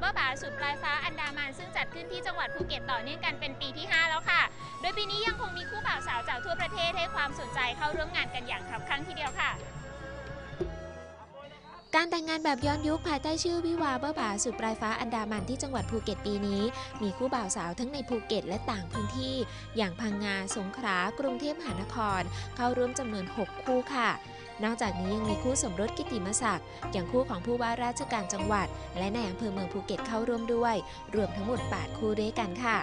คู่บ่าวัดภูเก็ตต่อเนื่องกันเป็นปีที่ 5 แล้วค่ะ โดยปีนี้ยังคงมีคู่บ่าวสาวจากทั่วประเทศให้ความสนใจเข้าร่วมงานกันอย่างคับคั่งทีเดียวค่ะการแต่งงานแบบย้อนยุคภายใต้ชื่อวิวาเบ้าบ่าสุดปลายฟ้าอันดามันที่จังหวัดภูเก็ตปีนี้ มีคู่บ่าวสาวทั้งในภูเก็ตและต่างพื้นที่ อย่างพังงาสงขลากรุงเทพมหานคร เข้าร่วมจำนวน 6 คู่ค่ะ นอกจากนี้ยังมีคู่สมรสกิตติมศักดิ์อย่างคู่ของผู้ว่าราชการจังหวัด และในอำเภอเมืองภูเก็ตเข้าร่วมด้วย รวมทั้งหมด 8 คู่ด้วยกันค่ะ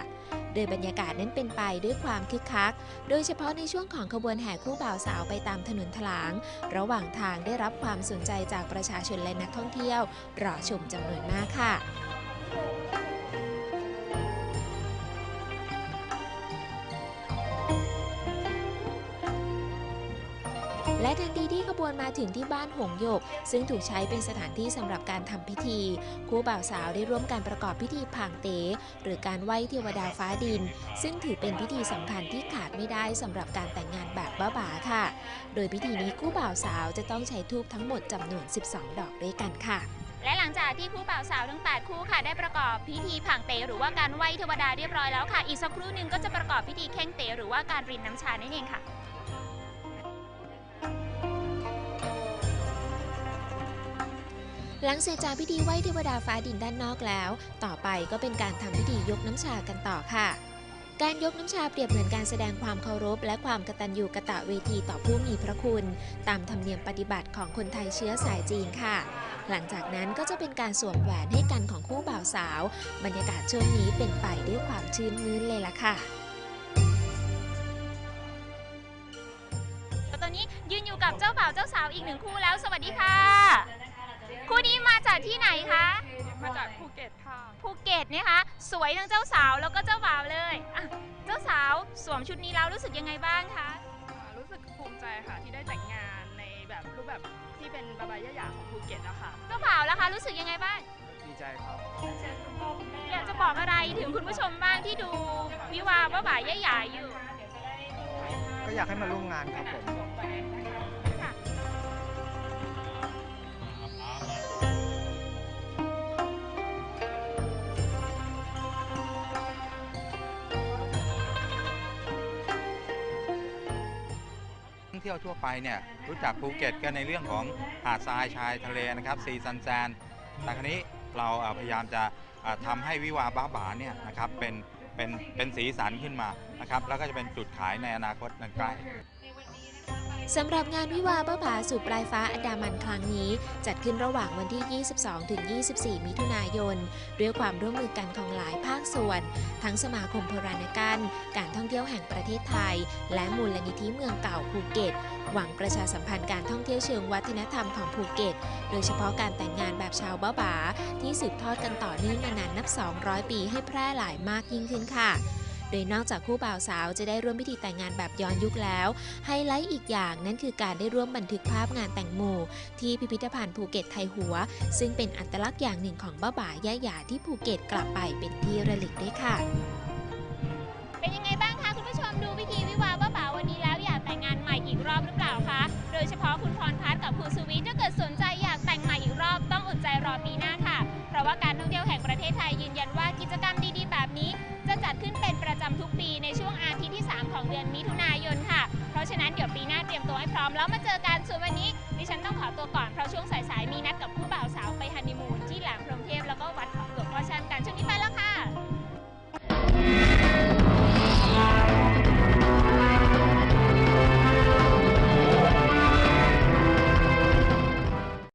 โดยบรรยากาศนั้นเป็นไปด้วยความคึกคัก โดยเฉพาะในช่วงของขบวนแห่คู่บ่าวสาวไปตามถนนถลาง ระหว่างทางได้รับความสนใจจากประชาชนและนักท่องเที่ยวรอชมจำนวนมากค่ะ และทันทีที่ขบวนมาถึงที่บ้านหงโยก ซึ่งถูกใช้เป็นสถานที่สำหรับการทำพิธี คู่บ่าวสาวได้ร่วมการประกอบพิธีผางเต๋หรือการไหว้เทวดาฟ้าดิน ซึ่งถือเป็นพิธีสำคัญที่ขาดไม่ได้สำหรับการแต่งงานแบบบ้าบาค่ะ โดยพิธีนี้คู่บ่าวสาวจะต้องใช้ทูบทั้งหมดจำนวน 12 ดอกด้วยกันค่ะและหลังจากที่คู่บ่าวสาวทั้ง 8 คู่ค่ะได้ประกอบพิธีผังเตหรือว่าการไหว้เทวดาเรียบร้อยแล้วค่ะ อีกสักครู่หนึ่งก็จะประกอบพิธีเข่งเตหรือว่าการรินน้ำชานั่นเองค่ะ หลังเสร็จจากพิธีไหว้เทวดาฟ้าดินด้านนอกแล้ว ต่อไปก็เป็นการทำพิธียกน้ำชากันต่อค่ะ การยกน้ำชาเปรียบเหมือนการแสดงความเคารพ และความกตัญญูกะตะเวทีต่อผู้มีพระคุณ ตามธรรมเนียมปฏิบัติของคนไทยเชื้อสายจีนค่ะ หลังจากนั้นก็จะเป็นการสวมแหวนให้กันของคู่บ่าวสาว บรรยากาศช่วงนี้เป็นไปด้วยความชื่นมื่นเลยล่ะค่ะตอนนี้ยืนอยู่กับเจ้าบ่าวเจ้าสาวอีกหนึ่งคู่แล้ว สวัสดีค่ะ คู่นี้มาจากที่ไหนคะ มาจากภูเก็ตค่ะภูเก็ตนะคะ สวยทั้งเจ้าสาวแล้วก็เจ้าบ่าวเลยอะเจ้าสาวสวมชุดนี้แล้วรู้สึกยังไงบ้างคะ อ่ารู้สึกภูมิใจค่ะที่ได้แต่งงานในแบบรูปแบบที่เป็นบาบายะๆของภูเก็ตอะค่ะเจ้าบ่าวล่ะคะ รู้สึกยังไงบ้าง ดีใจครับ อยากจะบอกอะไรถึงคุณผู้ชมบ้างที่ดูวิวาห์ว่าบ่ายย่าหยาอยู่ ก็อยากให้มาร่วมงานครับผม องเที่ยวทั่วไปเนี่ยรู้จักภูเก็ตกันในเรื่องของหาดทรายชายทะเลนะครับซีซันแซนแต่ครั้นี้เราพยายามจะเอ่อทำให้วิวาบ้าบาเนี่ยนะครับเป็นเป็นเป็นสีสันขึ้นมานะครับแล้วก็จะเป็นจุดขายในอนาคตอันใกล้ สำหรับงานวิวาห์บ้าผาสู่ปลายฟ้าอันดามันครั้งนี้ จัดขึ้นระหว่างวันที่ 22 ถึง 24 มิถุนายน ด้วยความร่วมมือกันของหลายภาคส่วน ทั้งสมาคมโบราณกันการท่องเที่ยวแห่งประเทศไทย และมูลนิธิเมืองเก่าภูเก็ต หวังประชาสัมพันธ์การท่องเที่ยวเชิงวัฒนธรรมของภูเก็ต โดยเฉพาะการแต่งงานแบบชาวบ้าบาที่สืบทอดกันต่อเนื่องมานานนับ 200 ปีให้แพร่หลายมากยิ่งขึ้นค่ะ โดยนอกจากคู่บ่าวสาวจะได้ร่วมพิธีแต่งงานแบบย้อนยุคแล้ว ไฮไลท์อีกอย่างนั่นคือการได้ร่วมบันทึกภาพงานแต่งหมู่ ที่พิพิธภัณฑ์ภูเก็ตไทยหัว ซึ่งเป็นอัตลักษณ์อย่างหนึ่งของบ้าบ่าย่าหยาที่ภูเก็ตกลับไปเป็นที่ระลึกด้วยค่ะ เป็นยังไงบ้าง อมแล้วมาเจอกันส่วนวันนี้ดิฉันต้องขอตัวก่อนเพราะช่วงส